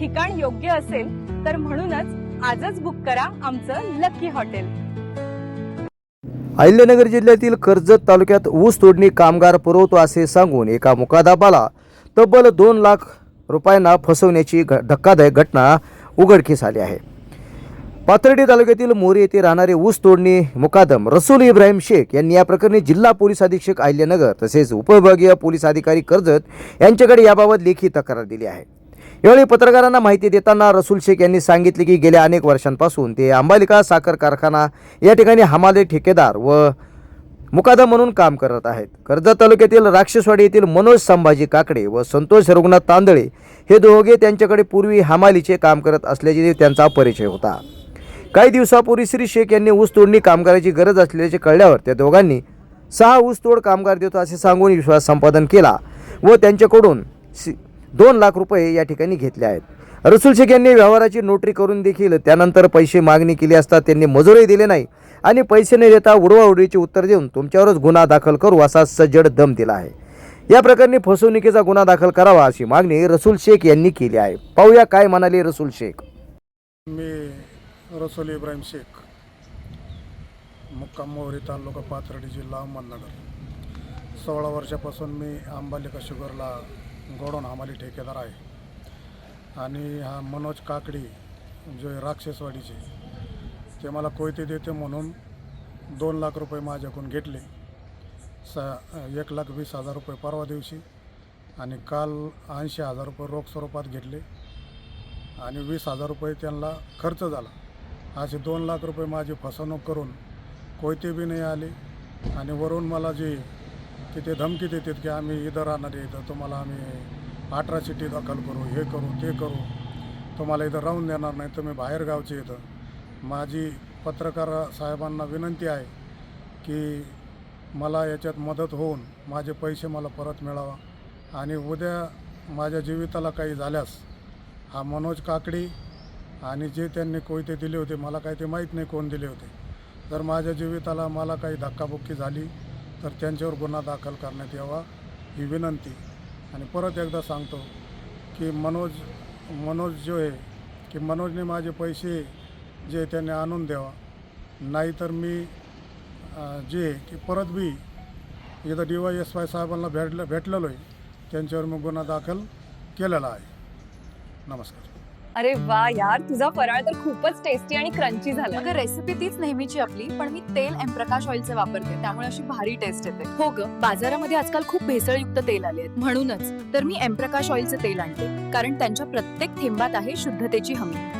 ठिकाण योग्य असेल तर म्हणूनच आजच बुक करा आमचं लकी हॉटेल अहिल्यानगर जिल्ह्यातील कर्जत तालुक्यात ऊस तोडणी कामगार पुरवतो असे सांगून एका मुकादाबाला तब्बल दोन लाख रुपयांना फसवण्याची घ- धक्कादायक घटना उघडकीस आली आहे. पाथर्डी तालुक्यातील मोरी येथे राहणारे ऊस तोडणी मुकादम रसूल इब्राहिम शेख यांनी या प्रकरणी जिल्हा पोलीस अधीक्षक अहिल्यानगर तसेच उपविभागीय पोलीस अधिकारी कर्जत यांच्याकडे याबाबत लेखी तक्रार दिली आहे. यावेळी पत्रकारांना माहिती देताना रसूल शेख यांनी सांगितले की गेल्या अनेक वर्षांपासून ते अंबालिका साखर कारखाना या ठिकाणी हमाले ठेकेदार व मुकादम म्हणून काम करत आहेत. कर्जत तालुक्यातील राक्षसवाडी येथील मनोज संभाजी काकडे व संतोष रघुनाथ तांदळे हे दोघे त्यांच्याकडे पूर्वी हमालीचे काम करत असल्याचे त्यांचा परिचय होता. काही दिवसापूर्वी श्री शेख यांनी ऊस तोडणी कामगाराची गरज असल्याचे कळल्यावर त्या दोघांनी सहा ऊसतोड कामगार देतो असे सांगून विश्वास संपादन केला व त्यांच्याकडून दोन लाख रुपये या ठिकाणी घेतले आहेत. रसूल शेख यांनी व्यवहाराची नोटरी करून देखील त्यानंतर पैसे मागणी केली असता त्यांनी मजुरी दिले नाही आणि पैसे न देता उडवाउडवीचे उत्तर देऊन तुमच्यावरच गुन्हा दाखल करू असा सज्जड दम दिला आहे. या प्रकरणी फसवणुकीचा गुन्हा दाखल करावा अशी मागणी रसूल शेख यांनी केली आहे. पाहूया काय म्हणाले रसूल शेख. मी रसूल इब्राहिम शेख मुक्काम मोहरी तालुका पाथर्डी जिल्हा अहमदनगर. सोळा वर्षापासून मी आंबालिका शुगरला गोडोन हमाली ठेकेदार आहे. आणि हा मनोज काकडी जो राक्षसवाडीचे ते मला कोयते देते म्हणून दोन लाख रुपये माझ्याकडून घेतले. स एक लाख वीस हजार रुपये परवा दिवशी आणि काल ऐंशी हजार रुपये रोख स्वरूपात घेतले आणि वीस हजार रुपये त्यांना खर्च झाला. असे दोन लाख रुपये माझी फसवणूक करून कोयते बी नाही आले आणि वरून मला जे तिथे धमकी देतात की आम्ही इथं राहणार आहे इथं तुम्हाला आम्ही अठरा चिठ्ठी दाखल करू हे करू ते करू. तुम्हाला इथं राहून देणार नाही तुम्ही बाहेर गावचे इथं. माझी पत्रकार साहेबांना विनंती आहे की मला याच्यात मदत होऊन माझे पैसे मला परत मिळावा. आणि उद्या माझ्या जीविताला काही झाल्यास हा मनोज काकडी आणि जे त्यांनी कोयते दिले होते मला काही ते माहीत नाही कोण दिले होते. जर माझ्या जीविताला मला काही धक्काबुक्की झाली तर त्यांच्यावर गुन्हा दाखल करण्यात यावा ही विनंती. आणि परत एकदा सांगतो की मनोज मनोज जो आहे की मनोजने माझे पैसे जे त्यांनी आणून द्यावा. नाहीतर मी जे आहे की परत बी इथं डी वाय एस वाय साहेबांना भेटलं भेटलेलो आहे. त्यांच्यावर मी गुन्हा दाखल केलेला आहे. नमस्कार. अरे वा यार तुझा फराळ तर खूपच टेस्टी आणि क्रंची झाला. अगं रेसिपी तीच नेहमीची आपली पण मी तेल एम प्रकाश ऑइलचे वापरते. त्यामुळे अशी भारी टेस्ट येते. हो ग. बाजारामध्ये आजकाल खूप भेसळयुक्त तेल आले आहेत. म्हणूनच तर मी एम प्रकाश ऑइलचे तेल आणते. कारण त्यांच्या प्रत्येक थेंबात आहे शुद्धतेची हमी.